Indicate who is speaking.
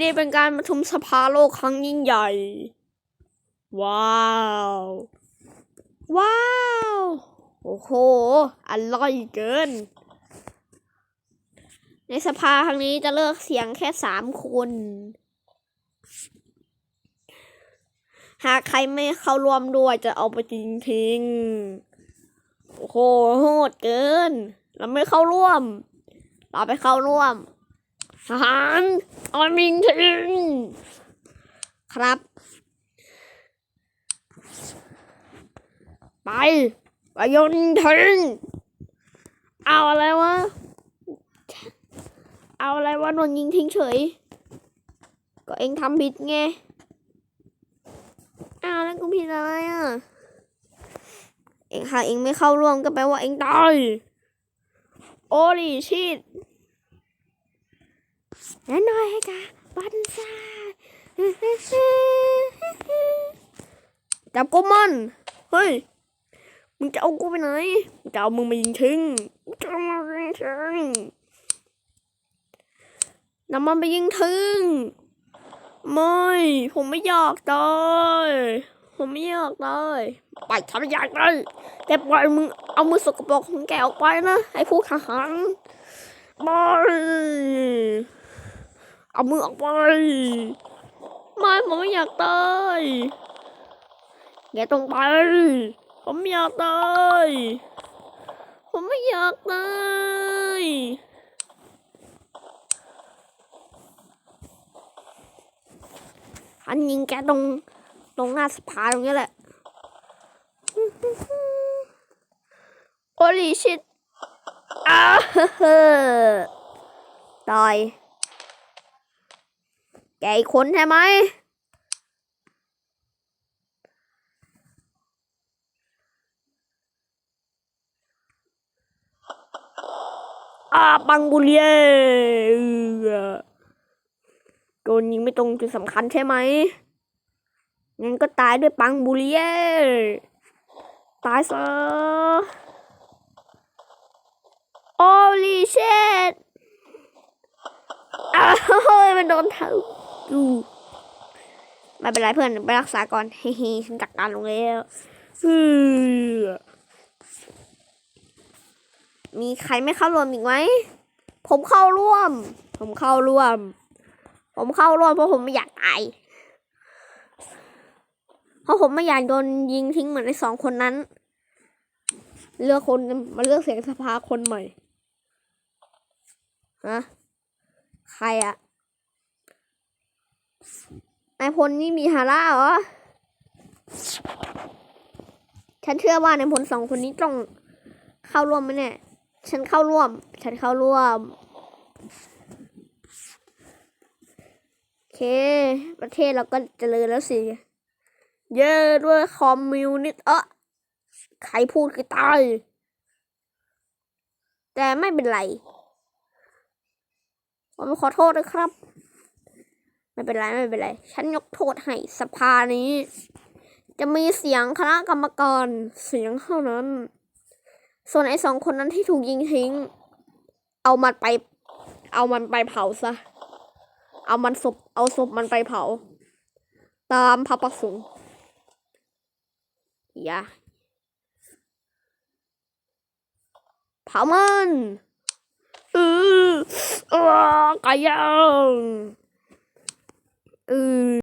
Speaker 1: นี่เป็นการประชุมสภาโลกครั้งยิ่งใหญ่ ว้าว ว้าว โอ้โห อร่อยเกิน ในสภาครั้งนี้จะเลือกเสียงแค่สามคน หากใครไม่เข้าร่วมด้วยจะเอาไปจริงทิ้งโอ้โหโหดเกิน เราไม่เข้าร่วม เราไปเข้าร่วม ทหารเอาไปยิงทิงครับ ไปไปยนทิงเอาอะไรวะ เอาอะไรวะโดนยิงทิ้งเฉย ก็เองทำผิดไงอ้าวแล้วกูผิดอะไรอะ เองหากเองไม่เข้าร่วมก็แปลว่าเองตาย โอ้ดิชิด แน่นอยให้กะบันซ่าจับกูมันเฮ้ยมึงจะเอากูไปไหนมึงจะเอามึงมายิงทิ้งมึงจะเอามายิงทิ้งนำมันไปยิงทิ้งไม่ ผมไม่อยากตายผมไม่อยากตายไปทำอยากได้แต่ปล่อยมึงเอามือสกปรกของแกออกไปนะไอ้พวกทหารไป เอามือออกไปไม่ผมไม่อยากตายแกต้องไป ผมไม่อยากตายผมไม่อยากตายอันยิงแกตรงตรงหน้าสภาตรงนี้แหละ โอลิชิตอ้าวตาย แกอีกคนใช่ไหมอาบังบุเรียเอือโดนยิงไม่ตรงจุดสำคัญใช่ไหม งั้นก็ตายด้วยปังบุเรียตายซะโอลีเชตอ้าวเฮ้ยมันโดนเท้า ดูไม่เป็นไรเพื่อนไปรักษาก่อนเฮ้ยฉันจัดการลงแล้วอืมีใครไม่เข้าร่วมอีกไหม ผมเข้าร่วม ผมเข้าร่วม ผมเข้าร่วมเพราะผมไม่อยากตาย เพราะผมไม่อยากโดนยิงทิ้งเหมือนในสองคนนั้น เลือกคนมาเลือกเสียงสภาคนใหม่ ฮะ ใครอะ นายพลนี่มีฮาร่าเหรอ ฉันเชื่อว่านายพลสองคนนี้ต้องเข้าร่วมไหมเนี่ย ฉันเข้าร่วม ฉันเข้าร่วม โอเค ประเทศเราก็เจริญแล้วสิ เย้ด้วยคอมมิวนิสต์เออใครพูดก็ตาย แต่ไม่เป็นไร ผมขอโทษนะครับ ไม่เป็นไรไม่เป็นไร ฉันยกโทษให้สภานี้ จะมีเสียงคณะกรรมการเสียงเท่านั้น ส่วนไอ้สองคนนั้นที่ถูกยิงทิ้ง เอามันไป เอามันไปเผาซะ เอามันศพเอาศพมันไปเผา ตามพระประสงค์อย่าเผามันออเออไก่ย่าง ออ